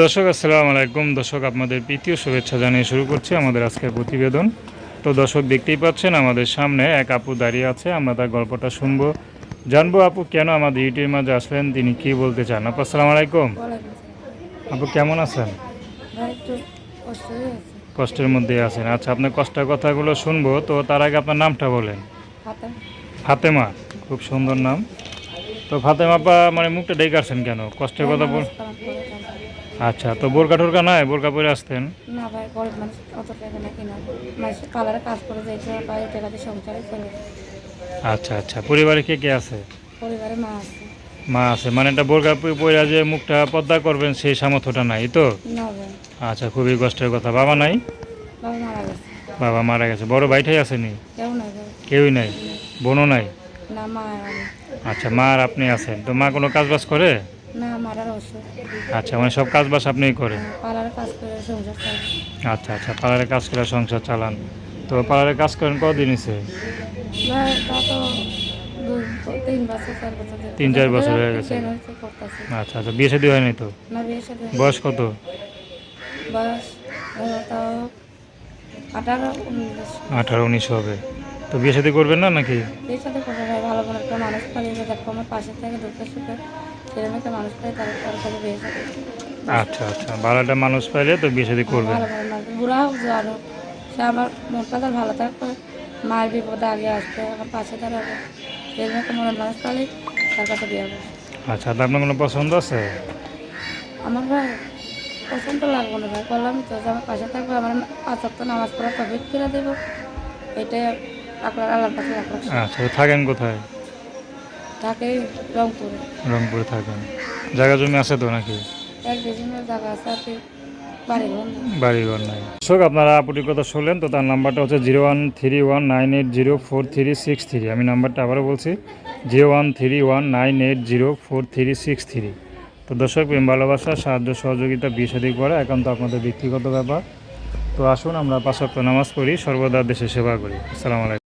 দর্শক, আসসালামু আলাইকুম। দর্শক, আপনাদের প্রীতীয় শুভেচ্ছা জানিয়ে শুরু করছি আমাদের আজকের প্রতিবেদন। তো দর্শক, দেখতেই পাচ্ছেন, আমাদের সামনে এক আপু দাঁড়িয়ে আছে, আমরা তার গল্পটা শুনব। জানব আপু, কেন আমাদের ইউটিউবের মাঝে আসলেন, তিনি কি বলতে চান? আপু, আসসালামু আলাইকুম। আপু, কেমন আছেন? কষ্টের মধ্যে আছেন। আচ্ছা আপনার কষ্টের কথাগুলো শুনব। তো তার আগে আপনার নামটা বলেন। ফাতেমা। খুব সুন্দর নাম। তো ফাতেমা আপা মানে মুখটা ডেকে আসছেন কেন? কষ্টের কথা বল আচ্ছা তো বোরকা টোরকা নাই? বোরকা পরে আসতেন? না ভাই গরিব মানুষ অত টাকা না কিনা। মানুষ কালারে কাজ করে যাইতে পাই দিয়ে সংসারে করে। আচ্ছা আচ্ছা পরিবারে কে কে আছে? পরিবারে মা আছে। মা আছে মানে একটা বোরকা পরে যে মুখটা পর্দা করবেন সেই সামর্থ্যটা নাই তো? না ভাই। আচ্ছা খুবই কষ্টের কথা। বাবা নাই? বাবা মারা গেছে। বাবা মারা গেছে। বড় ভাইটাই আসেনি কেউ নাই ভাই। কেউই নাই? বোনও নাই? না মা আচ্ছা মা আর আপনি আছেন। তো মা কোনো কাজ বাজ করে? না মারার অসুখ। আচ্ছা মানে সব কাজ বাজ আপনিই করেন? পালারে কাজ করে সংসার চালাই আচ্ছা আচ্ছা পার্লারে কাজ করে সংসার চালান। তো পার্লারে কাজ করেন কদিন হয়েছে ভাই তা তো দুই তিন বছর চার বছর ধরে- তিন চার বছর হয়ে গেছে। কেন হচ্ছে করতেছে। আচ্ছা আচ্ছা বিয়ে শাদী হয়নি তো? না বিয়ের সাথে বয়স কত? বয়স আহ, তাও আঠারো উনিশ। আঠারো উনিশ হবে। তো বিয়ে শাদী করবেন না নাকি? এর সাথে হয় ভালো কোনো একটা মানুষ পালিয়ে যে আমার পাশে থেকে দুঃখে সুখে সেরকম একটা মানুষ পাই তার তার বিয়ে আচ্ছা আচ্ছা। ভালো একটা মানুষ পাইলে তো বিয়ে শাদী মানুষ বুড়া হোক জোয়ান হোক সে আমার মনটা তার ভালো থাকবে। মায়ের বিপদে আগে আসবে আমার পাশে দাঁড়াবে। সেরকম একটা মনের মানুষ পালি তার কাছে বিয়ে হবে। আচ্ছা তো আপনার কোনো পছন্দ আছে? আমার ভাই পছন্দ লাগবে না ভাই। বললাম তো যে আমার পাশে থাকবে আমার পাঁচ সপ্তাহ নামাজ পড়া তফিক ফিরে দেবো। এটাই আপনার আল্লাহর কাছে আচ্ছা থাকেন কোথায়? থাকে রংপুরে। রংপুরে থাকেন। জায়গা জমি আছে তো নাকি? এক জায়গা আছে। বাড়িঘর নাই। আপনারা আপুটির কথা শুনলেন তো তার নাম্বারটা হচ্ছে zero one three one nine eight zero four three six three. আমি নাম্বারটা আবারও বলছি zero one three one nine eight zero four three six three. তো দর্শক প্রেম ভালোবাসা সাহায্য সহযোগিতা বিষাদি করা একান্ত আপনাদের ব্যক্তিগত ব্যাপার। তো আসুন আমরা ওয়াক্ত নামাজ পড়ি সর্বদা দেশে সেবা করি। আসসালামু আলাইকুম।